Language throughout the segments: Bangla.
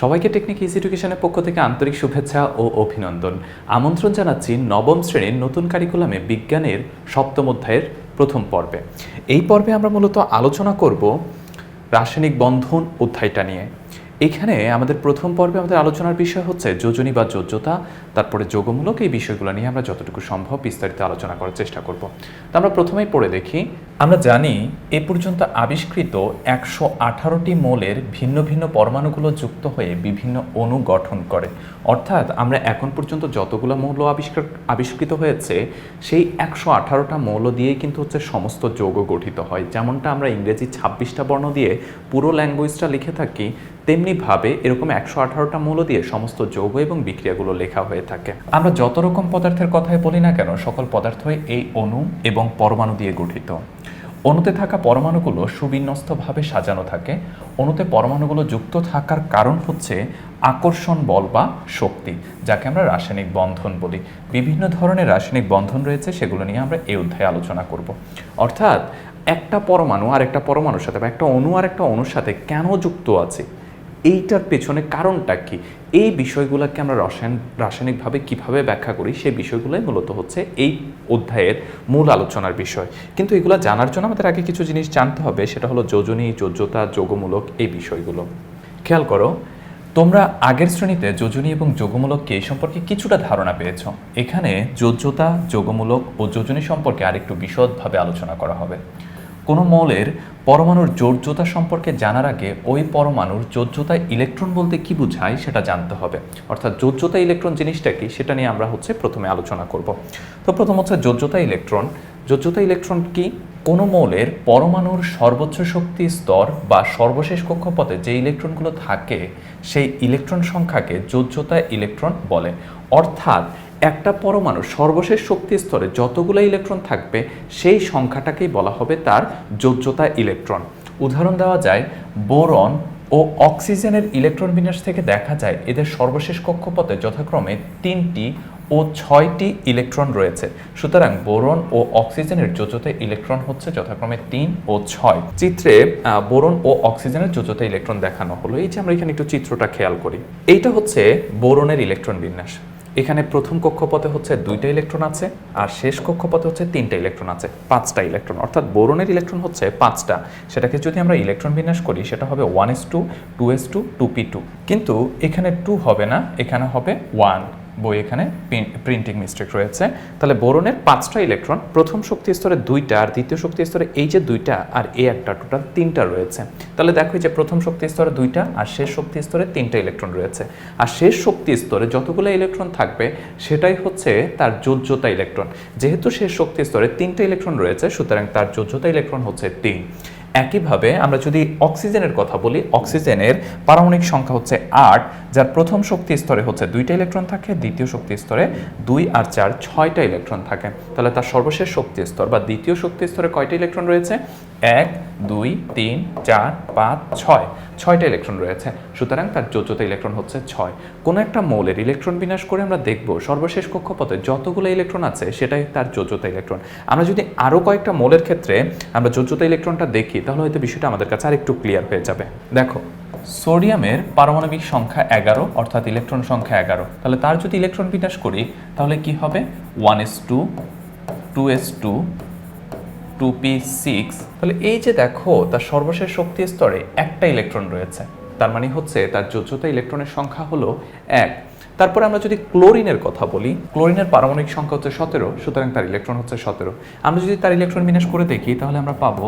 সবাইকে টেকনিক ইজ এডুকেশনের পক্ষ থেকে আন্তরিক শুভেচ্ছা ও অভিনন্দন। আমন্ত্রণ জানাচ্ছি নবম শ্রেণির নতুন কারিকুলামে বিজ্ঞানের সপ্তম অধ্যায়ের প্রথম পর্বে। এই পর্বে আমরা মূলত আলোচনা করব রাসায়নিক বন্ধন অধ্যায়টা নিয়ে। এখানে আমাদের প্রথম পর্বে আমাদের আলোচনার বিষয় হচ্ছে যোজনী বা যোজ্যতা, তারপরে যোগমূলক এই বিষয়গুলো নিয়ে আমরা যতটুকু সম্ভব বিস্তারিত আলোচনা করার চেষ্টা করব। তো আমরা প্রথমেই পড়ে দেখি, আমরা জানি এ পর্যন্ত আবিষ্কৃত একশো আঠারোটি মৌলের ভিন্ন ভিন্ন পরমাণুগুলো যুক্ত হয়ে বিভিন্ন অণু গঠন করে। অর্থাৎ আমরা এখন পর্যন্ত যতগুলো মৌল আবিষ্কার, আবিষ্কৃত হয়েছে, সেই একশো আঠারোটা মৌল দিয়েই কিন্তু হচ্ছে সমস্ত যৌগ গঠিত হয়। যেমনটা আমরা ইংরেজি ছাব্বিশটা বর্ণ দিয়ে পুরো ল্যাঙ্গুয়েজটা লিখে থাকি তেমনিভাবে এরকম একশো আঠারোটা মৌল দিয়ে সমস্ত যৌগ এবং বিক্রিয়াগুলো লেখা হয়ে থাকে। আমরা যত রকম পদার্থের কথাই বলি না কেন, সকল পদার্থই এই অণু এবং পরমাণু দিয়ে গঠিত। অণুতে থাকা পরমাণুগুলো সুবিন্যস্তভাবে সাজানো থাকে। অণুতে পরমাণুগুলো যুক্ত থাকার কারণ হচ্ছে আকর্ষণ বল বা শক্তি, যাকে আমরা রাসায়নিক বন্ধন বলি। বিভিন্ন ধরনের রাসায়নিক বন্ধন রয়েছে, সেগুলো নিয়ে আমরা এই অধ্যায়ে আলোচনা করব। অর্থাৎ একটা পরমাণু আর একটা পরমাণুর সাথে বা একটা অণু আর একটা অণুর সাথে কেন যুক্ত আছে? এইটার পেছনে কারণটা কি? এই বিষয়গুলোকে আমরা রসায়ন, রাসায়নিকভাবে কীভাবে ব্যাখ্যা করি? সেই বিষয়গুলোই মূলত হচ্ছে এই অধ্যায়ের মূল আলোচনার বিষয়। কিন্তু এগুলো জানার জন্য আমাদের আগে কিছু জিনিস জানতে হবে, সেটা হলো যোজনী, যোজ্যতা, যোগমূলক এই বিষয়গুলো। খেয়াল করো, তোমরা আগের শ্রেণীতে যোজনী এবং যোগমূলক কি এই সম্পর্কে কিছুটা ধারণা পেয়েছ। এখানে যোজ্যতা, যোগমূলক ও যোজনী সম্পর্কে আরেকটু বিশদভাবে আলোচনা করা হবে। কোনো মৌলের পরমাণুর যোজ্যতা সম্পর্কে জানার আগে ওই পরমাণুর যোজ্যতা ইলেকট্রন বলতে কি বোঝায় সেটা জানতে হবে। অর্থাৎ যোজ্যতা ইলেকট্রন জিনিসটা কি সেটা নিয়ে আমরা হচ্ছে প্রথমে আলোচনা করব। তো প্রথম হচ্ছে যোজ্যতা ইলেকট্রন। যোজ্যতা ইলেকট্রন কি? কোনো মৌলের পরমাণুর সর্বোচ্চ শক্তি স্তর বা সর্বশেষ কক্ষপথে যে ইলেকট্রনগুলো থাকে, সেই ইলেকট্রন সংখ্যাকে যোজ্যতা ইলেকট্রন বলে। অর্থাৎ একটা পরমাণু সর্বশেষ শক্তি স্তরে যতগুলো ইলেকট্রন থাকবে, সেই সংখ্যাটাকেই বলা হবে তার যোজ্যতা ইলেকট্রন। উদাহরণ দেওয়া যায়, বোরন ও অক্সিজেনের ইলেকট্রন বিন্যাস থেকে দেখা যায় এদের সর্বশেষ কক্ষপথে যথাক্রমে তিনটি ও ছয়টি ইলেকট্রন রয়েছে। সুতরাং বোরন ও অক্সিজেনের যোজ্যতা ইলেকট্রন হচ্ছে যথাক্রমে তিন ও ছয়। চিত্রে বোরন ও অক্সিজেনের যোজ্যতা ইলেকট্রন দেখানো হলো। এই যে আমরা এখানে একটু চিত্রটা খেয়াল করি। এইটা হচ্ছে বোরনের ইলেকট্রন বিন্যাস। এখানে প্রথম কক্ষপথে হচ্ছে দুইটা ইলেকট্রন আছে আর শেষ কক্ষপথে হচ্ছে তিনটা ইলেকট্রন আছে, পাঁচটা ইলেকট্রন। অর্থাৎ বোরনের ইলেকট্রন হচ্ছে পাঁচটা। সেটাকে যদি আমরা ইলেকট্রন বিন্যাস করি, সেটা হবে one S two two S two two P two. কিন্তু এখানে টু হবে না, এখানে হবে ওয়ান। বই এখানে প্রিন্টিং মিস্টেক রয়েছে। তাহলে বোরনের পাঁচটা ইলেকট্রন প্রথম শক্তি স্তরে দুইটা আর দ্বিতীয় শক্তি স্তরে এই যে দুইটা আর এ একটা টোটাল তিনটা রয়েছে। তাহলে দেখো যে প্রথম শক্তি স্তরে দুইটা আর শেষ শক্তি স্তরে তিনটা ইলেকট্রন রয়েছে। আর শেষ শক্তি স্তরে যতগুলো ইলেকট্রন থাকবে, সেটাই হচ্ছে তার যোজ্যতা ইলেকট্রন যেহেতু শেষ শক্তি স্তরে তিনটা ইলেকট্রন রয়েছে, সুতরাং তার যোজ্যতা ইলেকট্রন হচ্ছে তিন। একইভাবে আমরা যদি অক্সিজেনের কথা বলি, অক্সিজেনের পারমাণবিক সংখ্যা হচ্ছে আট, যার প্রথম শক্তি স্তরে হচ্ছে দুইটা ইলেকট্রন থাকে, দ্বিতীয় শক্তি স্তরে দুই আর চার ছয়টা ইলেকট্রন থাকে। তাহলে তার সর্বশেষ শক্তি স্তর বা দ্বিতীয় শক্তি স্তরে কয়টা ইলেকট্রন রয়েছে? এক, দুই, তিন, চার, পাঁচ, ছয়। ছয়টা ইলেকট্রন রয়েছে। সুতরাং তার যোজ্যতা ইলেকট্রন হচ্ছে ছয়। কোনো একটা মৌলের ইলেকট্রন বিন্যাস করে আমরা দেখব সর্বশেষ কক্ষপথে যতগুলো ইলেকট্রন আছে, সেটাই তার যোজ্যতা ইলেকট্রন আমরা যদি আরও কয়েকটা মৌলের ক্ষেত্রে আমরা যোজ্যতা ইলেকট্রনটা দেখি, তাহলে হয়তো বিষয়টা আমাদের কাছে আরেকটু ক্লিয়ার হয়ে যাবে। দেখো, সোডিয়ামের পারমাণবিক সংখ্যা এগারো, অর্থাৎ ইলেকট্রন সংখ্যা এগারো। তাহলে তার যদি ইলেকট্রন বিন্যাস করি, তাহলে কি হবে? One S two two S two two P six, তাহলে এই যে দেখো, তার সর্বশেষ শক্তি স্তরে একটা ইলেকট্রন রয়েছে। তার মানে হচ্ছে তার যোজ্যতা ইলেকট্রনের সংখ্যা হলো এক। তারপরে আমরা যদি ক্লোরিনের কথা বলি, ক্লোরিনের পারমাণবিক সংখ্যা হচ্ছে সতেরো, সুতরাং তার ইলেকট্রন হচ্ছে সতেরো। আমরা যদি তার ইলেকট্রন বিন্যাস করে দেখি, তাহলে আমরা পাবো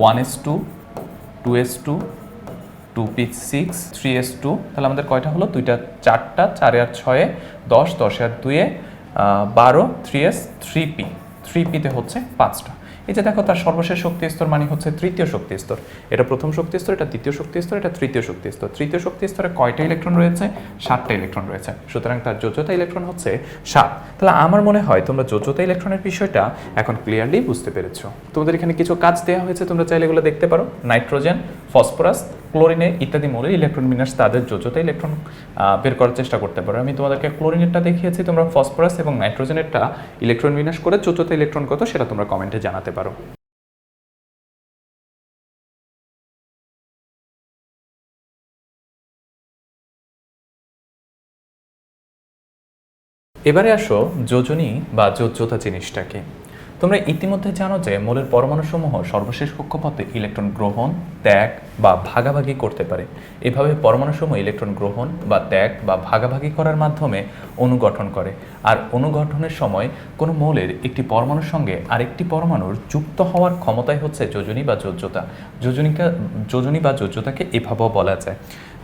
one S two two S two two P six, three S two. তাহলে আমাদের কয়টা হলো? দুইটা চারটা, চারে আর ছয়ে দশ, দশে আর দুয়ে বারো, three S three P. Three পিতে হচ্ছে পাঁচটা। এই যে দেখো, তার সর্বশেষ শক্তি স্তর মানে হচ্ছে তৃতীয় শক্তি স্তর। এটা প্রথম শক্তি স্তর, এটা দ্বিতীয় শক্তি স্তর, এটা তৃতীয় শক্তি স্তর। তৃতীয় শক্তি স্তরে কয়টা ইলেকট্রন রয়েছে? সাতটা ইলেকট্রন রয়েছে। সুতরাং তার যোজ্যতা ইলেকট্রন হচ্ছে সাত। তাহলে আমার মনে হয় তোমরা যোজ্যতা ইলেকট্রনের বিষয়টা এখন ক্লিয়ারলি বুঝতে পেরেছ। তোমাদের এখানে কিছু কাজ দেওয়া হয়েছে, তোমরা চাইলে এগুলো দেখতে পারো। নাইট্রোজেন, ফসফরাস ক্লোরিনে ইত্যাদি মৌলের ইলেকট্রন বিন্যাস তাদের যোজতে ইলেকট্রন বের করার চেষ্টা করতে পারো। আমি তোমাদেরকে ক্লোরিনেরটা দেখিয়েছি, তোমরা ফসফরাস এবং নাইট্রোজেনেরটা ইলেকট্রন বিন্যাস করে যোজ্যতা ইলেকট্রন কত সেটা তোমরা কমেন্টে জানাতে পারো। এবারে আসো যোজনী বা যোজ্যতা জিনিসটাকে। তোমরা ইতিমধ্যে জানো যে মোলের পরমাণুসমূহ সর্বশেষ কক্ষপথে ইলেকট্রন গ্রহণ, ত্যাগ বা ভাগাভাগি করতে পারে। এভাবে পরমাণুসমূহ ইলেকট্রন গ্রহণ বা ত্যাগ বা ভাগাভাগি করার মাধ্যমে অনুগঠন করে। আর অনুগঠনের সময় কোনো মৌলের একটি পরমাণুর সঙ্গে আরেকটি পরমাণুর যুক্ত হওয়ার ক্ষমতাই হচ্ছে যোজনী বা যোজ্যতা। যোজনিকা যোজনী বা যোজ্যতাকে এভাবেও বলা যায়।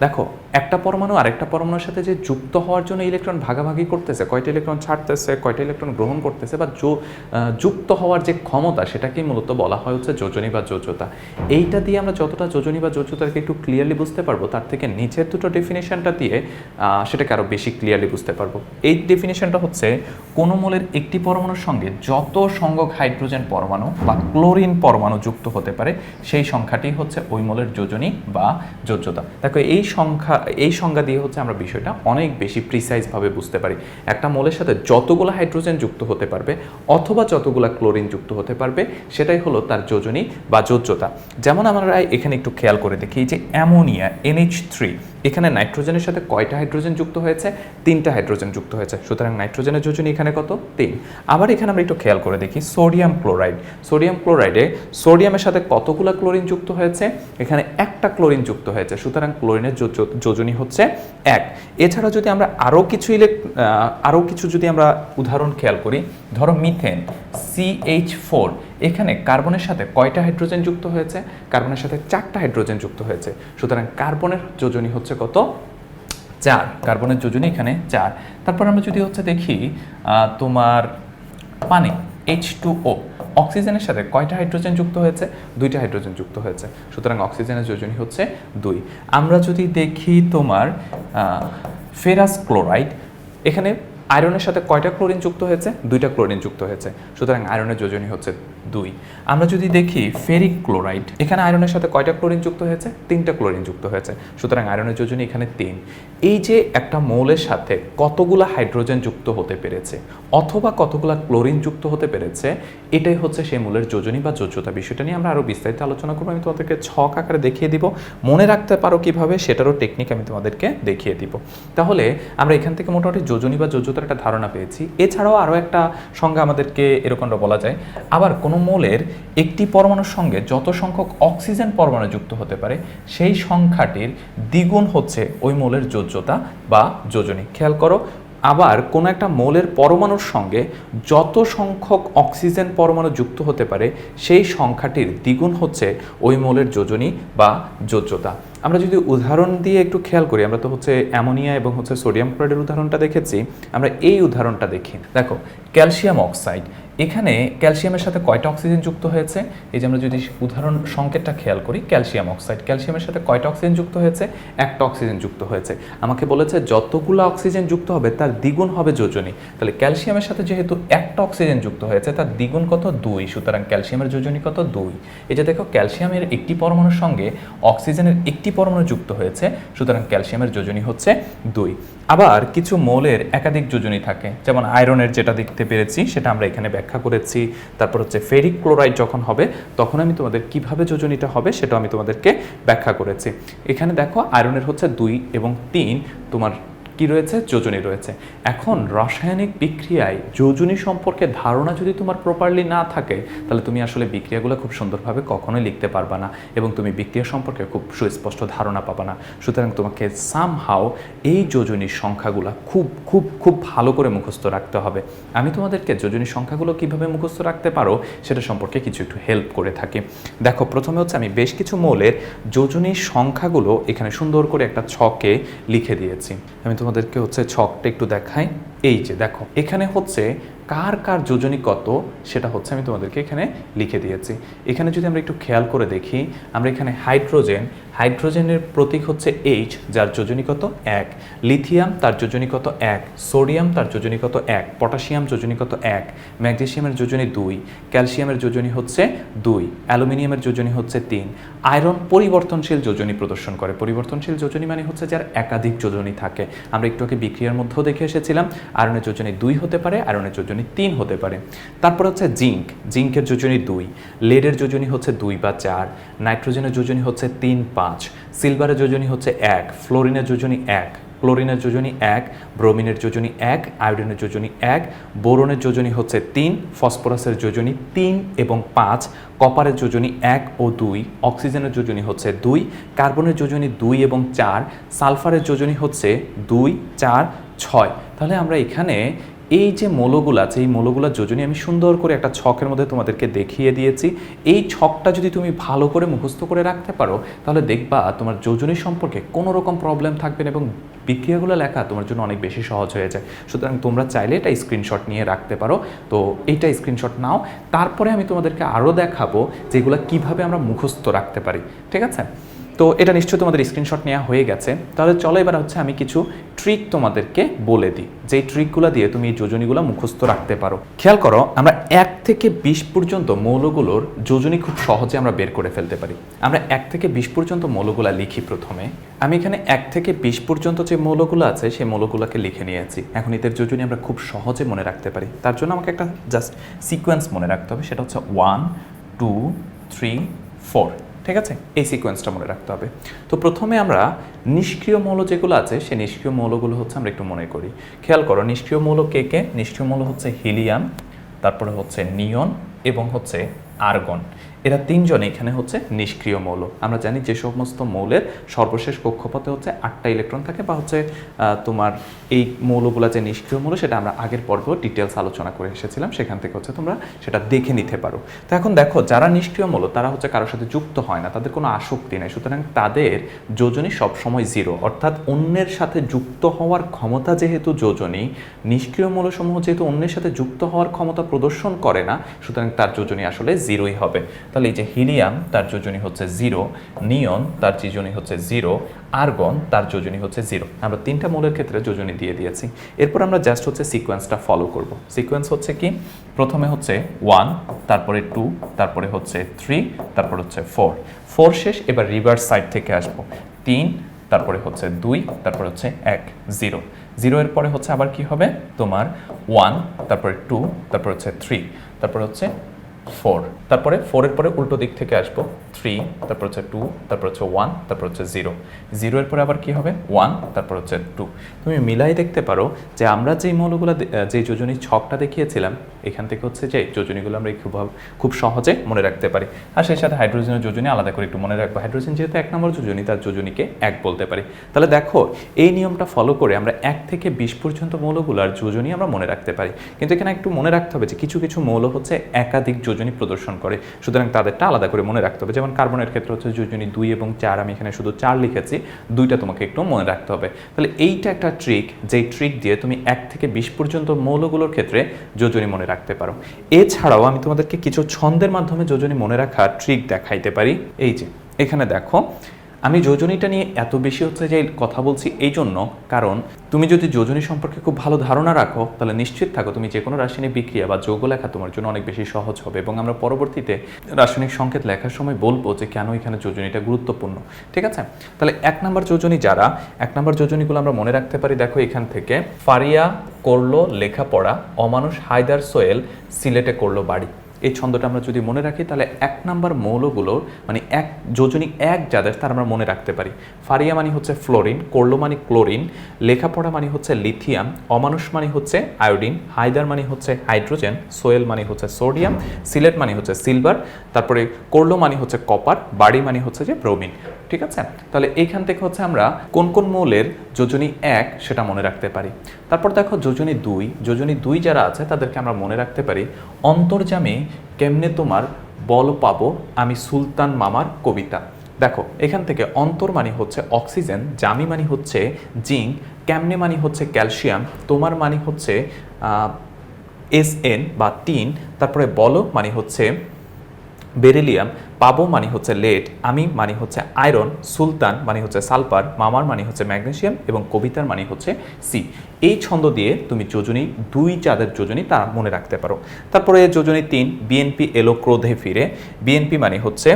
দেখো, একটা পরমাণু আরেকটা পরমাণুর সাথে যে যুক্ত হওয়ার জন্য ইলেকট্রন ভাগাভাগি করতেছে, কয়টা ইলেকট্রন ছাড়তেছে, কয়টা ইলেকট্রন গ্রহণ করতেছে বা যুক্ত হওয়ার যে ক্ষমতা সেটাকেই মূলত বলা হয় হচ্ছে যোজনী বা যোজ্যতা। এইটা দিয়ে আমরা যতটা যোজনী বা যোজ্যতাকে একটু ক্লিয়ারলি বুঝতে পারব, তার থেকে নিচের দুটো ডেফিনেশনটা দিয়ে সেটাকে আরও বেশি ক্লিয়ারলি বুঝতে পারব। এই ডেফিনেশনটা হচ্ছে কোনো মোলের একটি পরমাণুর সঙ্গে যত সংখ্যক হাইড্রোজেন পরমাণু বা ক্লোরিন পরমাণু যুক্ত হতে পারে, সেই সংখ্যাটি হচ্ছে ওই মোলের যোজনী বা যোজ্যতা। দেখো, এই সংখ্যা, এই সংজ্ঞা দিয়ে হচ্ছে আমরা বিষয়টা অনেক বেশি প্রিসাইজভাবে বুঝতে পারি। একটা মোলের সাথে যতগুলো হাইড্রোজেন যুক্ত হতে পারবে অথবা যতগুলো ক্লোরিন যুক্ত হতে পারবে, সেটাই হলো তার যোজনী বা যোজ্যতা। যেমন আমরা এখানে একটু খেয়াল করে দেখি যে অ্যামোনিয়া এনএইচ থ্রি এখানে নাইট্রোজেনের সাথে কয়টা হাইড্রোজেন যুক্ত হয়েছে? তিনটা হাইড্রোজেন যুক্ত হয়েছে। সুতরাং নাইট্রোজেনের যোজনী এখানে কত? তিন। আবার এখানে আমরা একটু খেয়াল করে দেখি। Sodium chloride. সোডিয়াম ক্লোরাইডে সোডিয়ামের সাথে কতগুলো ক্লোরিন যুক্ত হয়েছে? এখানে একটা ক্লোরিন যুক্ত হয়েছে। সুতরাং ক্লোরিনের যোজ- যোজনী হচ্ছে এক। এছাড়া যদি আমরা আরও কিছু ইলেক আরও কিছু যদি আমরা উদাহরণ খেয়াল করি, ধরো মিথেন সিএইচ ফোর। এখানে কার্বনের সাথে কয়টা হাইড্রোজেন যুক্ত হয়েছে? কার্বনের সাথে চারটা হাইড্রোজেন যুক্ত হয়েছে। সুতরাং কার্বনের যোজনী হচ্ছে কত? চার। কার্বনের যোজনী এখানে চার। তারপর আমরা যদি হচ্ছে দেখি তোমার পানি এইচ টু ও অক্সিজেনের সাথে কয়টা হাইড্রোজেন যুক্ত হয়েছে? দুইটা হাইড্রোজেন যুক্ত হয়েছে। সুতরাং অক্সিজেনের যোজনী হচ্ছে দুই। আমরা যদি দেখি তোমার ফেরাস ক্লোরাইড, এখানে আয়রনের সাথে কয়টা ক্লোরিন যুক্ত হয়েছে? দুইটা ক্লোরিন যুক্ত হয়েছে। সুতরাং আয়রনের যোজনী হচ্ছে দুই। আমরা যদি দেখি ফেরিক ক্লোরাইড, এখানে আয়রনের সাথে কয়টা ক্লোরিন যুক্ত হয়েছে? তিনটা ক্লোরিন যুক্ত হয়েছে। সুতরাং আয়রনের যোজনী এখানে তিন। এই যে একটা মৌলের সাথে কতগুলা হাইড্রোজেন যুক্ত হতে পেরেছে, অথবা কতগুলা ক্লোরিন যুক্ত হতে পেরেছে, এটাই হচ্ছে সেই মূলের যোজনী বা যোজ্যতা। বিষয়টা নিয়ে আমরা আরও বিস্তারিত আলোচনা করব। আমি তোমাদেরকে ছক আকারে দেখিয়ে দিব। মনে রাখতে পারো কীভাবে, সেটারও টেকনিক আমি তোমাদেরকে দেখিয়ে দিব। তাহলে আমরা এখান থেকে মোটামুটি যোজনী বা যোজ্যতার একটা ধারণা পেয়েছি। এছাড়াও আরও একটা সঙ্গে আমাদেরকে এরকমটা বলা যায়। আবার কোনো মৌলের একটি পরমাণুর সঙ্গে যত সংখ্যক অক্সিজেন পরমাণু যুক্ত হতে পারে, সেই সংখ্যাটির দ্বিগুণ হচ্ছে ওই মৌলের যোজ্যতা বা যোজনী। খেয়াল করো আবার কোনো একটা মোলের পরমাণুর সঙ্গে যত সংখ্যক অক্সিজেন পরমাণু যুক্ত হতে পারে, সেই সংখ্যাটির দ্বিগুণ হচ্ছে ওই মোলের যোজনী বা যোজ্যতা। আমরা যদি উদাহরণ দিয়ে একটু খেয়াল করি, আমরা তো হচ্ছে অ্যামোনিয়া এবং হচ্ছে সোডিয়াম ক্লোরাইডের উদাহরণটা দেখেছি, আমরা এই উদাহরণটা দেখি। দেখো, ক্যালসিয়াম অক্সাইড এখানে ক্যালসিয়ামের সাথে কয়টা অক্সিজেন যুক্ত হয়েছে? এই যে আমরা যদি উদাহরণ সংকেতটা খেয়াল করি, ক্যালসিয়াম অক্সাইড। ক্যালসিয়ামের সাথে কয়টা অক্সিজেন যুক্ত হয়েছে? একটা অক্সিজেন যুক্ত হয়েছে। আমাকে বলেছে, যতগুলো অক্সিজেন যুক্ত হবে, তার দ্বিগুণ হবে যোজনী। তাহলে ক্যালসিয়ামের সাথে যেহেতু একটা অক্সিজেন যুক্ত হয়েছে, তার দ্বিগুণ কত? দুই। সুতরাং ক্যালসিয়ামের যোজনী কত? দুই। এই যে দেখো, ক্যালসিয়ামের একটি পরমাণুর সঙ্গে অক্সিজেনের একটি পরমাণু যুক্ত হয়েছে, সুতরাং ক্যালসিয়ামের যোজনী হচ্ছে দুই। আবার কিছু মৌলের একাধিক যোজনী থাকে, যেমন আয়রনের যেটা দেখতে পেরেছি, সেটা আমরা এখানে ব্যাখ্যা করেছি, তারপর হচ্ছে ফেরিক ক্লোরাইড যখন হবে, তখন আমি তোমাদের কীভাবে যোজনীটা হবে সেটা আমি তোমাদেরকে ব্যাখ্যা করেছি। এখানে দেখো, আয়রনের হচ্ছে দুই এবং তিন, তোমার কি রয়েছে? যোজনী রয়েছে। এখন রাসায়নিক বিক্রিয়ায় যোজনী সম্পর্কে ধারণা যদি তোমার প্রপারলি না থাকে, তাহলে তুমি আসলে বিক্রিয়াগুলো খুব সুন্দরভাবে কখনোই লিখতে পারবা না এবং তুমি বিক্রিয়া সম্পর্কে খুব সুস্পষ্ট ধারণা পাবা না। সুতরাং তোমাকে সামহাও এই যোজনীর সংখ্যাগুলো খুব খুব খুব ভালো করে মুখস্থ রাখতে হবে। আমি তোমাদেরকে যোজনী সংখ্যাগুলো কীভাবে মুখস্থ রাখতে পারো, সেটা সম্পর্কে কিছু একটু হেল্প করে থাকি। দেখো, প্রথমে হচ্ছে আমি বেশ কিছু মৌলের যোজনীর সংখ্যাগুলো এখানে সুন্দর করে একটা ছকে লিখে দিয়েছি। আমি তোমাদেরকে হচ্ছে ছকটা একটু দেখাই। এই যে, দেখো, এখানে হচ্ছে কার কার যোজনী কত, সেটা হচ্ছে আমি তোমাদেরকে এখানে লিখে দিয়েছি। এখানে যদি আমরা একটু খেয়াল করে দেখি, আমরা এখানে হাইড্রোজেন, হাইড্রোজেনের প্রতীক হচ্ছে এইচ যার যোজনী কত? এক। লিথিয়াম, তার যোজনী কত? এক। সোডিয়াম, তার যোজনী কত? এক। পটাশিয়াম, যোজনী কত? এক। ম্যাগনেসিয়ামের যোজনী দুই। ক্যালসিয়ামের যোজনী হচ্ছে দুই। অ্যালুমিনিয়ামের যোজনী হচ্ছে তিন। আয়রন পরিবর্তনশীল যোজনী প্রদর্শন করে। পরিবর্তনশীল যোজনী মানে হচ্ছে যার একাধিক যোজনী থাকে। আমরা একটু আগে বিক্রিয়ার মধ্যেও দেখে এসেছিলাম। আয়রনের যোজনী দুই হতে পারে, আয়রনের যোজনী তিন হতে পারে। তারপর হচ্ছে জিঙ্ক। জিঙ্কের যোজনী দুই। লেডের যোজনী হচ্ছে দুই বা চার। নাইট্রোজেনের যোজনী হচ্ছে তিন, পাঁচ। সিলভারের যোজনী হচ্ছে এক। ফ্লোরিনের যোজনী এক। ক্লোরিনের যোজনী এক, ব্রোমিনের যোজনী এক, আয়োডিনের যোজনী এক, বোরনের যোজনী হচ্ছে তিন, ফসফরাসের যোজনী তিন এবং পাঁচ, কপারের যোজনী এক ও দুই, অক্সিজেনের যোজনী হচ্ছে দুই, কার্বনের যোজনী দুই এবং চার, সালফারের যোজনী হচ্ছে দুই, চার, ছয়। তাহলে আমরা এখানে এই যে মৌলগুলো আছে, এই মৌলগুলোর যোজনী আমি সুন্দর করে একটা ছকের মধ্যে তোমাদেরকে দেখিয়ে দিয়েছি। এই ছকটা যদি তুমি ভালো করে মুখস্থ করে রাখতে পারো, তাহলে দেখবা তোমার যোজনী সম্পর্কে কোনো রকম প্রবলেম থাকবে না এবং বিক্রিয়াগুলো লেখা তোমার জন্য অনেক বেশি সহজ হয়ে যায়। সুতরাং তোমরা চাইলে এটা স্ক্রিনশট নিয়ে রাখতে পারো। তো এইটা স্ক্রিনশট নাও। তারপরে আমি তোমাদেরকে আরও দেখাবো যেগুলো কীভাবে আমরা মুখস্থ রাখতে পারি। ঠিক আছে? তো এটা নিশ্চয়ই তোমাদের স্ক্রিনশট নেওয়া হয়ে গেছে। তাহলে চলো এবার হচ্ছে আমি কিছু ট্রিক তোমাদেরকে বলে দিই। যেই ট্রিকগুলো দিয়ে তুমি এই যোজনীগুলো মুখস্থ রাখতে পারো। খেয়াল করো, আমরা এক থেকে বিশ পর্যন্ত মৌলগুলোর যোজনী খুব সহজে আমরা বের করে ফেলতে পারি। আমরা এক থেকে বিশ পর্যন্ত মৌলগুলো লিখি প্রথমে। আমি এখানে এক থেকে বিশ পর্যন্ত যে মৌলগুলো আছে, সেই মৌলগুলোকে লিখে নিয়েছি। এখন এদের যোজনী আমরা খুব সহজে মনে রাখতে পারি। তার জন্য আমাকে একটা জাস্ট সিকোয়েন্স মনে রাখতে হবে। সেটা হচ্ছে ওয়ান টু থ্রি ফোর ঠিক আছে? এই সিকোয়েন্সটা মনে রাখতে হবে। তো প্রথমে আমরা নিষ্ক্রিয় মৌল যেগুলো আছে, সেই নিষ্ক্রিয় মৌলগুলো হচ্ছে আমরা একটু মনে করি। খেয়াল করো, নিষ্ক্রিয় মৌল কে কে? নিষ্ক্রিয় মৌল হচ্ছে হিলিয়াম, তারপরে হচ্ছে নিয়ন এবং হচ্ছে আর্গন। এরা তিনজন এখানে হচ্ছে নিষ্ক্রিয় মৌল। আমরা জানি যে সমস্ত মৌলের সর্বশেষ কক্ষপথে হচ্ছে আটটা ইলেকট্রন থাকে বা হচ্ছে তোমার এই মৌলগুলো যে নিষ্ক্রিয় মৌল, সেটা আমরা আগের পর্বেও ডিটেলস আলোচনা করে এসেছিলাম। সেখান থেকে হচ্ছে তোমরা সেটা দেখে নিতে পারো। তো এখন দেখো, যারা নিষ্ক্রিয় মৌল, তারা হচ্ছে কারোর সাথে যুক্ত হয় না, তাদের কোনো আসক্তি নেই। সুতরাং তাদের যোজনী সবসময় জিরো অর্থাৎ অন্যের সাথে যুক্ত হওয়ার ক্ষমতা যেহেতু যোজনী, নিষ্ক্রিয় মৌলসমূহ যেহেতু অন্যের সাথে যুক্ত হওয়ার ক্ষমতা প্রদর্শন করে না, সুতরাং তার যোজনী আসলে জিরোই হবে। তাহলে এই যে হিলিয়াম, তার যোজনী হচ্ছে জিরো, নিয়ন, তার যোজনী হচ্ছে জিরো, আর্গন, তার যোজনী হচ্ছে জিরো। আমরা তিনটা মৌলের ক্ষেত্রে যোজনী দিয়ে দিয়েছি। এরপর আমরা জাস্ট হচ্ছে সিকোয়েন্সটা ফলো করব। সিকোয়েন্স হচ্ছে কি? প্রথমে হচ্ছে ওয়ান তারপরে টু তারপরে হচ্ছে থ্রি তারপর হচ্ছে ফোর ফোর শেষ, এবার রিভার্স সাইড থেকে আসব। তিন, তারপরে হচ্ছে দুই, তারপরে হচ্ছে এক জিরো জিরো এর পরে হচ্ছে আবার কি হবে? তোমার ওয়ান তারপরে টু তারপর হচ্ছে থ্রি তারপর হচ্ছে ফোর তারপরে ফোরের পরে উল্টো দিক থেকে আসব। থ্রি তারপর হচ্ছে টু তারপর হচ্ছে ওয়ান তারপর হচ্ছে জিরো জিরো এর পরে আবার কি হবে? ওয়ান তারপর হচ্ছে টু তুমি মিলাই দেখতে পারো যে আমরা যেই মৌলগুলো যে যোজনী ছকটা দেখিয়েছিলাম, এখান থেকে হচ্ছে যে যোজনীগুলো আমরা খুব খুব সহজে মনে রাখতে পারি। আর সেই সাথে হাইড্রোজেনের যোজনী আলাদা করে একটু মনে রাখব। হাইড্রোজেন যেহেতু এক নম্বর যোজনী, তার যোজনীকে এক বলতে পারি। তাহলে দেখো, এই নিয়মটা ফলো করে আমরা এক থেকে বিশ পর্যন্ত মৌলগুলোর যোজনী আমরা মনে রাখতে পারি। কিন্তু এখানে একটু মনে রাখতে হবে যে কিছু কিছু মৌল হচ্ছে একাধিক যোজনী প্রদর্শন করে। সুতরাং তাদেরটা আলাদা করে মনে রাখতে হবে। যেমন কার্বনের ক্ষেত্রে হচ্ছে যোজনী দুই এবং চার, আমি এখানে শুধু চার লিখেছি, দুইটা তোমাকে একটু মনে রাখতে হবে। তাহলে এইটা একটা ট্রিক যেই ট্রিক দিয়ে তুমি এক থেকে বিশ পর্যন্ত মৌলগুলোর ক্ষেত্রে যোজনী মনে রাখতে পারো। এছাড়াও আমি তোমাদেরকে কিছু ছন্দের মাধ্যমে যোজনী মনে রাখার ট্রিক দেখাইতে পারি। এই যে, এখানে দেখো আমি যোজনীটা নিয়ে এত বেশি হচ্ছে যে কথা বলছি এই জন্য, কারণ তুমি যদি যোজনী সম্পর্কে খুব ভালো ধারণা রাখো, তাহলে নিশ্চিত থাকো তুমি যে কোনো রাসায়নিক বিক্রিয়া বা যৌগ লেখা তোমার জন্য অনেক বেশি সহজ হবে এবং আমরা পরবর্তীতে রাসায়নিক সংকেত লেখার সময় বলব যে কেন এখানে যোজনীটা গুরুত্বপূর্ণ। ঠিক আছে? তাহলে এক নম্বর যোজনী যারা, এক নম্বর যোজনীগুলো আমরা মনে রাখতে পারি, দেখো এখান থেকে, ফারিয়া, করল, লেখাপড়া, অমানুষ, হায়দার সোয়েল সিলেটে করল বাড়ি। এই ছন্দটা আমরা যদি মনে রাখি, তাহলে এক নাম্বার মৌলগুলোর মানে এক যোজনী এক যাদের, তার আমরা মনে রাখতে পারি। ফারিয়া মানে হচ্ছে ফ্লোরিন, করল মানে ক্লোরিন, লেখাপড়া মানে হচ্ছে লিথিয়াম, অমানুষ মানে হচ্ছে আয়োডিন হাইদার মানে হচ্ছে হাইড্রোজেন সোয়েল মানে হচ্ছে সোডিয়াম, সিলেট মানে হচ্ছে সিলভার, তারপরে করল মানে হচ্ছে কপার, বাড়ি মানে হচ্ছে যে ব্রোমিন। ঠিক আছে? তাহলে এইখান থেকে হচ্ছে আমরা কোন কোন মৌলের যোজনী এক সেটা মনে রাখতে পারি। তারপর দেখো যোজনী দুই যোজনী দুই যারা আছে তাদেরকে আমরা মনে রাখতে পারি অন্তর্জামে কেমনে তোমার বল পাবো আমি সুলতান মামার কবিতা। দেখো, এখান থেকে অন্তর মানে হচ্ছে অক্সিজেন, জামি মানে হচ্ছে জিঙ্ক, কেমনে মানে হচ্ছে ক্যালসিয়াম, তোমার মানে হচ্ছে এস এন বা টিন তারপরে বল মানে হচ্ছে বেরিলিয়াম, পাবো মানে হচ্ছে লেড আমি মানে হচ্ছে আয়রন, সুলতান মানে হচ্ছে সালফার, মামার মানে হচ্ছে ম্যাগনেশিয়াম এবং কবিতার মানে হচ্ছে সি। এই ছন্দ দিয়ে তুমি যোজনী, দুই চাঁদের যোজনী তা মনে রাখতে পারো। তারপরে যোজনী তিন, বিএনপি এলো ক্রোধে ফিরে। বিএনপি মানে হচ্ছে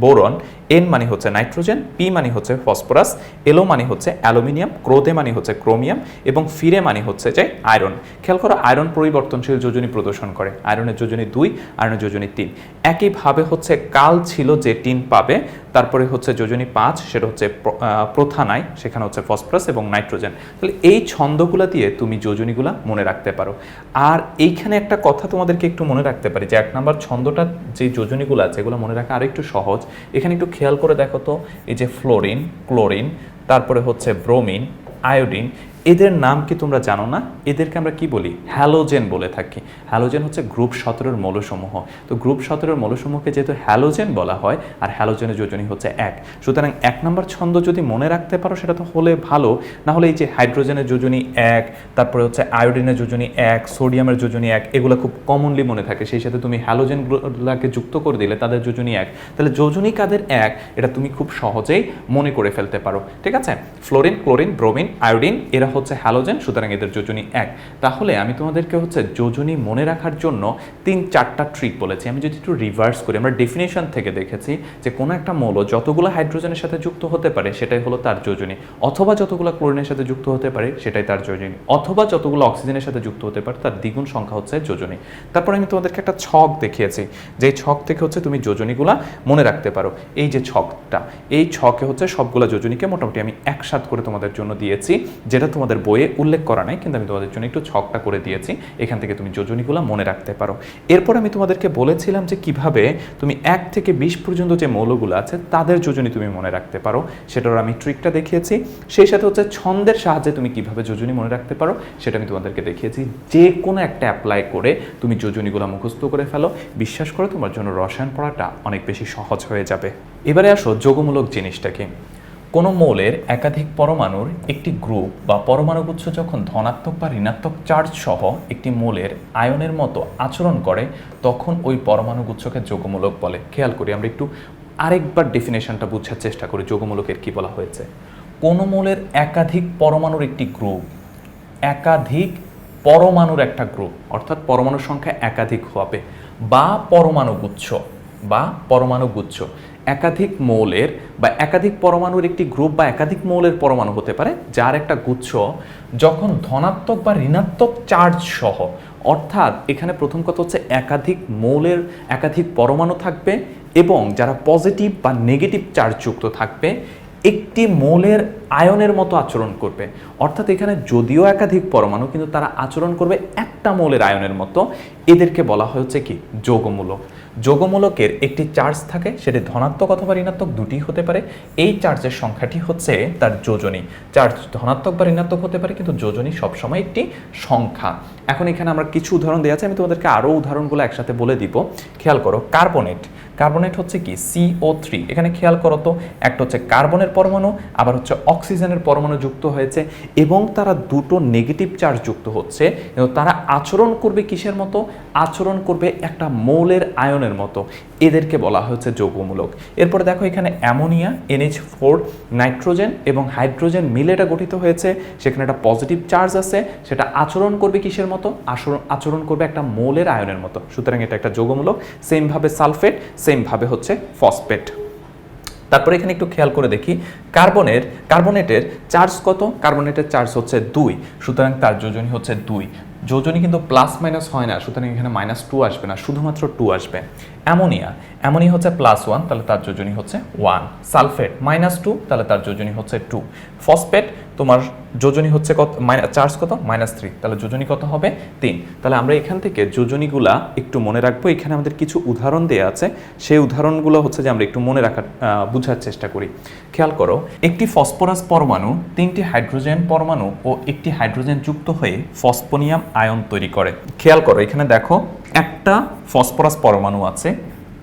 বোরন এন মানে হচ্ছে নাইট্রোজেন পি মানে হচ্ছে ফসফরাস এলো মানে হচ্ছে অ্যালুমিনিয়াম ক্রোধে মানে হচ্ছে ক্রোমিয়াম এবং ফিরে মানে হচ্ছে যে আয়রন। খেয়াল করো আয়রন পরিবর্তনশীল যোজনী প্রদর্শন করে। আয়রনের যোজনী দুই আয়রনের যোজনী তিন। একইভাবে হচ্ছে কাল ছিল যে টিন পাবে তারপরে হচ্ছে যোজনী পাঁচ সেটা হচ্ছে প্র- আহ, প্রথানাই সেখানে হচ্ছে ফসফরাস এবং নাইট্রোজেন। তাহলে এই ছন্দগুলা দিয়ে তুমি যোজনীগুলা মনে রাখতে পারো। আর এইখানে একটা কথা তোমাদেরকে একটু মনে রাখতে পারি যে এক নম্বর ছন্দটা যে যোজনীগুলো আছে এগুলো মনে রাখা আরেকটু সহজ। এখানে একটু খেয়াল করে দেখো তো এই যে ফ্লোরিন ক্লোরিন তারপরে হচ্ছে ব্রোমিন আয়োডিন এদের নাম কি তোমরা জানো না? এদেরকে আমরা কি বলি? হ্যালোজেন বলে থাকি। হ্যালোজেন হচ্ছে গ্রুপ সতেরোর মৌলসমূহ। তো গ্রুপ সতেরোর মৌলসমূহকে যেহেতু হ্যালোজেন বলা হয়, আর হ্যালোজেনের যোজনী হচ্ছে এক। সুতরাং এক নম্বর ছন্দ যদি মনে রাখতে পারো, সেটা তো হলে ভালো। না হলে এই যে হাইড্রোজেনের যোজনী এক, তারপরে হচ্ছে আয়োডিনের যোজনী এক, সোডিয়ামের যোজনী এক, এগুলো খুব কমনলি মনে থাকে। সেই সাথে তুমি হ্যালোজেনগুলোকে যুক্ত করে দিলে তাদের যোজনী এক। তাহলে যোজনী কাদের এক? এটা তুমি খুব সহজেই মনে করে ফেলতে পারো। ঠিক আছে? ফ্লোরিন, ক্লোরিন, ব্রোমিন, আয়োডিন, এরা হচ্ছে হ্যালোজেন সুতরাং এদের যোজনী এক। তাহলে আমি তোমাদেরকে হচ্ছে যোজনী মনে রাখার জন্য তিন, চারটা ট্রিক বলেছি। আমি যদি একটু রিভার্স করি, আমরা ডেফিনেশন থেকে দেখেছি যে কোনো একটা মৌল যতগুলো হাইড্রোজেনের সাথে যুক্ত হতে পারে, সেটাই হলো তার যোজনী। অথবা যতগুলো ক্লোরিনের সাথে যুক্ত হতে পারে, সেটাই তার যোজনী। অথবা যতগুলো অক্সিজেনের সাথে যুক্ত হতে পারে, তার দ্বিগুণ সংখ্যা হচ্ছে যোজনী। তারপর আমি তোমাদেরকে একটা ছক দেখিয়েছি। যে ছক থেকে হচ্ছে তুমি যোজনীগুলা মনে রাখতে পারো। এই যে ছকটা, এই ছকে হচ্ছে সবগুলো যোজনীকে মোটামুটি আমি একসাথ করে তোমাদের জন্য দিয়েছি, যেটা তোমাদের বইয়ে উল্লেখ করা নাই, কিন্তু আমি তোমাদের জন্য একটু ছকটা করে দিয়েছি। এখান থেকে তুমি যোজনীগুলো মনে রাখতে পারো। এরপর আমি তোমাদেরকে বলেছিলাম যে কীভাবে তুমি এক থেকে বিশ পর্যন্ত যে মৌলগুলো আছে, তাদের যোজনী তুমি মনে রাখতে পারো। সেটার আমি ট্রিকটা দেখিয়েছি। সেই সাথে হচ্ছে ছন্দের সাহায্যে তুমি কীভাবে যোজনী মনে রাখতে পারো, সেটা আমি তোমাদেরকে দেখিয়েছি। যে কোনো একটা অ্যাপ্লাই করে তুমি যোজনীগুলো মুখস্থ করে ফেলো। বিশ্বাস করো, তোমার জন্য রসায়ন পড়াটা অনেক বেশি সহজ হয়ে যাবে। এবারে আসো যোগমূলক জিনিসটা কি কোনো মৌলের একাধিক পরমাণুর একটি গ্রুপ বা পরমাণুগুচ্ছ যখন ধনাত্মক বা ঋণাত্মক চার্জ সহ একটি মৌলের আয়নের মতো আচরণ করে, তখন ওই পরমাণুগুচ্ছকে যোগমূলক বলে। খেয়াল করি, আমরা একটু আরেকবার ডেফিনেশনটা বুঝার চেষ্টা করি, যোগমূলকের কি বলা হয়েছে। কোনো মৌলের একাধিক পরমাণুর একটি গ্রুপ একাধিক পরমাণুর একটা গ্রুপ অর্থাৎ পরমাণুর সংখ্যা একাধিক হবে, বা পরমাণুগুচ্ছ বা পরমাণুগুচ্ছ একাধিক মৌলের বা একাধিক পরমাণুর একটি গ্রুপ বা একাধিক মৌলের পরমাণু হতে পারে, যার একটা গুচ্ছ যখন ধনাত্মক বা ঋণাত্মক চার্জ সহ, অর্থাৎ এখানে প্রথম কথা হচ্ছে একাধিক মৌলের একাধিক পরমাণু থাকবে এবং যারা পজিটিভ বা নেগেটিভ চার্জযুক্ত থাকবে, একটি মৌলের আয়নের মতো আচরণ করবে। অর্থাৎ এখানে যদিও একাধিক পরমাণু, কিন্তু তারা আচরণ করবে একটা মৌলের আয়নের মতো। এদেরকে বলা হচ্ছে কি? যোগমূলক। যোগমূলকের একটি চার্জ থাকে, সেটি ধনাত্মক অথবা ঋণাত্মক দুটি হতে পারে। এই চার্জের সংখ্যাটি হচ্ছে তার যোজনী। চার্জ ধনাত্মক বা ঋণাত্মক হতে পারে, কিন্তু যোজনী সবসময় একটি সংখ্যা। এখন এখানে আমরা কিছু উদাহরণ দেওয়া আছে, আমি তোমাদেরকে আরও উদাহরণগুলো একসাথে বলে দিব। খেয়াল করো, কার্বনেট। কার্বনেট হচ্ছে কি? সিও থ্রি এখানে খেয়াল করো তো, একটা হচ্ছে কার্বনের পরমাণু, আবার হচ্ছে অক্সিজেনের পরমাণু যুক্ত হয়েছে এবং তারা দুটো নেগেটিভ চার্জ যুক্ত হচ্ছে। তারা আচরণ করবে কিসের মতো? আচরণ করবে একটা মৌলের আয়নের মতো। এদেরকে বলা হচ্ছে যৌগমূলক। এরপরে দেখো এখানে ammonia N H four nitrogen এবং হাইড্রোজেন মিলে এটা গঠিত হয়েছে। সেখানে একটা পজিটিভ চার্জ আছে, সেটা আচরণ করবে কিসের মতো? আচরণ আচরণ করবে একটা মৌলের আয়নের মতো। সুতরাং এটা একটা যৌগমূলক। সেমভাবে সালফেট সেমভাবে হচ্ছে ফসফেট তারপরে এখানে একটু খেয়াল করে দেখি, কার্বনের, কার্বনেটের চার্জ কত? কার্বনেটের চার্জ হচ্ছে দুই, সুতরাং তার যোজনী হচ্ছে দুই। যোজনী কিন্তু প্লাস মাইনাস হয় না, সুতরাং এখানে মাইনাস টু আসবে না, শুধুমাত্র টু আসবে। অ্যামোনিয়া অ্যামোনিয়া হচ্ছে প্লাস ওয়ান তাহলে তার যোজনী হচ্ছে ওয়ান সালফেট মাইনাস টু তাহলে তার যোজনী হচ্ছে টু ফসফেট তোমার যোজনী হচ্ছে কত? চার্জ কত? মাইনাস থ্রি তাহলে যোজনী কত হবে? তিন। তাহলে আমরা এখান থেকে যোজনীগুলা একটু মনে রাখব। এখানে আমাদের কিছু উদাহরণ দেওয়া আছে। সেই উদাহরণগুলো হচ্ছে যে আমরা একটু মনে রাখার বোঝার চেষ্টা করি। খেয়াল করো, একটি ফসফরাস পরমাণু তিনটি হাইড্রোজেন পরমাণু ও একটি হাইড্রোজেন যুক্ত হয়ে ফসফোনিয়াম আয়ন তৈরি করে। খেয়াল করো, এখানে দেখো, একটা ফসফরাস পরমাণু আছে,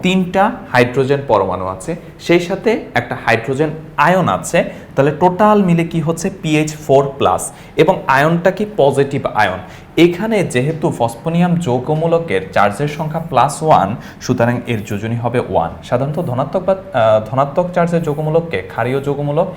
তিনটা হাইড্রোজেন পরমাণু আছে, সেই সাথে একটা হাইড্রোজেন আয়ন আছে তাহলে টোটাল মিলে কি হচ্ছে? পিএইচ ফোর প্লাস এবং আয়নটা কি পজিটিভ আয়ন এখানে যেহেতু ফসফোনিয়াম যৌগমূলকের চার্জের সংখ্যা প্লাস ওয়ান সুতরাং এর যোজনী হবে ওয়ান সাধারণত ধনাত্মক বা ধনাত্মক চার্জের যৌগমূলককে ক্ষারীয় যৌগমূলক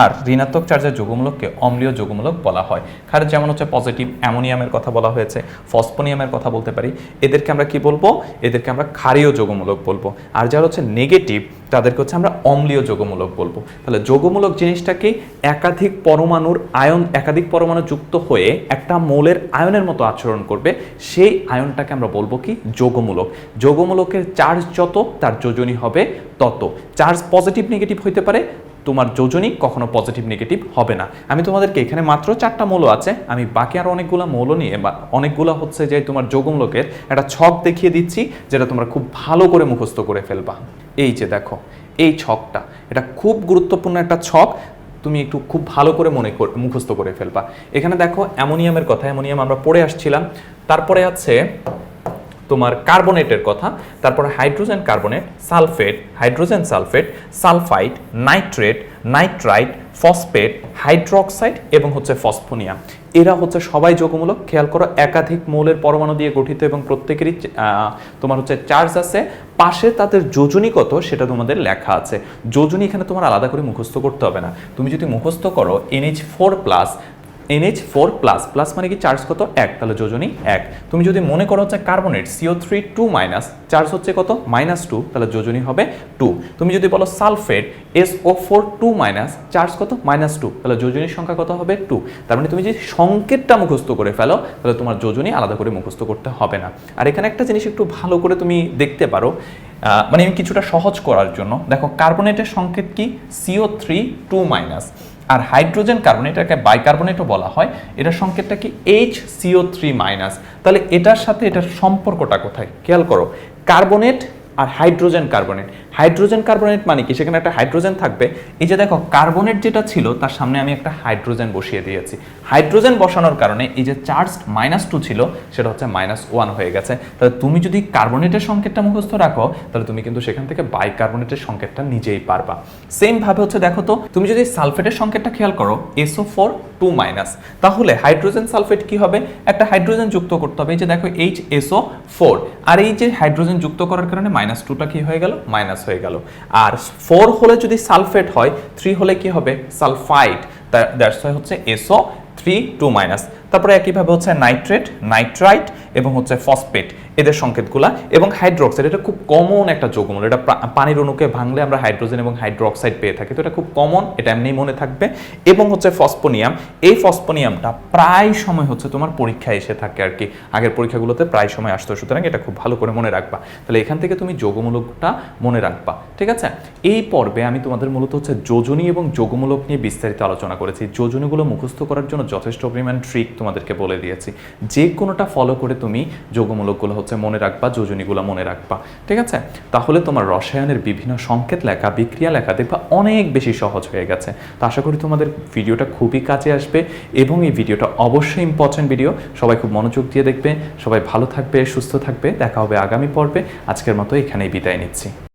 আর ঋণাত্মক চার্জের যৌগমূলককে অম্লীয় যৌগমূলক বলা হয়। ক্ষারের যেমন হচ্ছে পজিটিভ অ্যামোনিয়ামের কথা বলা হয়েছে ফসফোনিয়ামের কথা বলতে পারি। এদেরকে আমরা কি বলব? এদেরকে আমরা ক্ষারীয় যৌগমূলক বলব। আর যারা হচ্ছে নেগেটিভ তাদেরকে হচ্ছে আমরা অম্লীয় যোগমূলক বলব। তাহলে যোগমূলক জিনিসটাকে একাধিক পরমাণুর আয়ন, একাধিক পরমাণু যুক্ত হয়ে একটা মৌলের আয়নের মতো আচরণ করবে। সেই আয়নটাকে আমরা বলব কি? যোগমূলক। যোগমূলকের চার্জ যত, তার যোজনী হবে তত। চার্জ পজিটিভ, নেগেটিভ হইতে পারে তোমার যোজনী কখনো পজিটিভ নেগেটিভ হবে না। আমি তোমাদেরকে এখানে মাত্র চারটা মৌল আছে। আমি বাকি আরও অনেকগুলো মৌল নিয়ে বা অনেকগুলো হচ্ছে যে তোমার যোগমূলকের একটা ছক দেখিয়ে দিচ্ছি, যেটা তোমরা খুব ভালো করে মুখস্থ করে ফেলবা। এই যে দেখো, এই ছকটা, এটা খুব গুরুত্বপূর্ণ একটা ছক। তুমি একটু খুব ভালো করে মনে কর- মুখস্থ করে ফেলবা। এখানে দেখো, অ্যামোনিয়ামের কথা, অ্যামোনিয়াম আমরা পড়ে আসছিলাম। তারপরে আছে তোমার কার্বনেটের কথা, তারপরে hydrogen carbonate, sulphate, hydrogen sulphate sulphite nitrate, nitrite, phosphate, hydroxide এবং হচ্ছে ফসফোনিয়াম এরা হচ্ছে সবাই যোগমূলক। খেয়াল করো, একাধিক মৌলের পরমাণু দিয়ে গঠিত এবং প্রত্যেকেরই তোমার হচ্ছে চার্জ আছে। পাশে তাদের যোজনী কত সেটা তোমাদের লেখা আছে। যোজনী এখানে তোমার আলাদা করে মুখস্থ করতে হবে না। তুমি যদি মুখস্থ করো, N H four plus N H four plus plus মানে কি চার্জ কত? এক। তাহলে যোজনী এক। তুমি যদি মনে করো হচ্ছে carbonate C O three two minus charge হচ্ছে কত? মাইনাস টু তাহলে যোজনী হবে টু তুমি যদি বলো sulphate S O four two minus charge কত? মাইনাস টু তাহলে যোজনীর সংখ্যা কত হবে? টু তার মানে তুমি যদি সংকেতটা মুখস্থ করে ফেলো, তাহলে তোমার যোজনী আলাদা করে মুখস্থ করতে হবে না। আর এখানে একটা জিনিস একটু ভালো করে তুমি দেখতে পারো মানে কিছুটা সহজ করার জন্য। দেখো কার্বনেটের সংকেত কি? C O three two minus আর হাইড্রোজেন কার্বন, এটাকে বাইকার্বনেটও বলা হয়, এটার সংকেতটা কি? এইচ সিও থ্রি মাইনাস তাহলে এটার সাথে এটার সম্পর্কটা কোথায়? খেয়াল করো কার্বনেট আর হাইড্রোজেন কার্বনেট। হাইড্রোজেন কার্বনেট মানে কি? সেখানে একটা হাইড্রোজেন থাকবে। এই যে দেখো, কার্বনেট যেটা ছিল, তার সামনে আমি একটা হাইড্রোজেন বসিয়ে দিয়েছি। হাইড্রোজেন বসানোর কারণে এই যে চার্জ মাইনাস টু ছিল, সেটা হচ্ছে মাইনাস ওয়ান হয়ে গেছে। তাহলে তুমি যদি কার্বনেটের সংকেতটা মুখস্থ রাখো, তাহলে তুমি কিন্তু সেখান থেকে বাইকার্বনেটের সংকেতটা নিজেই পারবা। সেম ভাবে হচ্ছে দেখো তো, তুমি যদি সালফেটের সংকেতটা খেয়াল করো, S O four two minus. তাহলে হাইড্রোজেন সালফেট কি হবে? একটা হাইড্রোজেন যুক্ত করতে হবে। এই যে দেখো, এইচ এসও ফোর। আর এই যে হাইড্রোজেন যুক্ত করার কারণে মাইনাস টুটা কি হয়ে গেল? মাইনাস হয়ে গেল। আর ফোর হলে যদি সালফেট হয় থ্রি হলে কি হবে? সালফাইড। দ্যাটস হচ্ছে S O three two minus তারপরে একইভাবে হচ্ছে নাইট্রেট নাইট্রাইট এবং হচ্ছে ফসফেট এদের সংকেতগুলা এবং হাইড্রোক্সাইড এটা খুব কমন একটা যৌগমূল। এটা পানির অণুকে ভাঙলে আমরা হাইড্রোজেন এবং হাইড্রোক্সাইড পেয়ে থাকি। তো এটা খুব কমন এটা এমনি মনে থাকবে। এবং হচ্ছে ফসফোনিয়াম এই ফসফোনিয়ামটা প্রায় সময় হচ্ছে তোমার পরীক্ষায় এসে থাকে আর কি। আগের পরীক্ষাগুলোতে প্রায় সময় আসতো, সুতরাং এটা খুব ভালো করে মনে রাখবা। তাহলে এখান থেকে তুমি যোগমূলকটা মনে রাখবা, ঠিক আছে? এই পর্বে আমি তোমাদের মূলত হচ্ছে যোজনী এবং যোগমূলক নিয়ে বিস্তারিত আলোচনা করেছি। যোজনীগুলো মুখস্থ করার জন্য যথেষ্ট পরিমাণ ট্রিক তোমাদেরকে বলে দিয়েছি। যে কোনোটা ফলো করে তুমি যোগমূলকগুলো হচ্ছে মনে রাখবা, যোজনীগুলো মনে রাখবা। ঠিক আছে? তাহলে তোমার রসায়নের বিভিন্ন সংকেত লেখা, বিক্রিয়া লেখা দেখবা অনেক বেশি সহজ হয়ে গেছে। তো আশা করি তোমাদের ভিডিওটা খুবই কাছে আসবে এবং এই ভিডিওটা অবশ্যই ইম্পর্টেন্ট ভিডিও সবাই খুব মনোযোগ দিয়ে দেখবে। সবাই ভালো থাকবে, সুস্থ থাকবে। দেখা হবে আগামী পর্বে। আজকের মতো এখানেই বিদায় নিচ্ছি।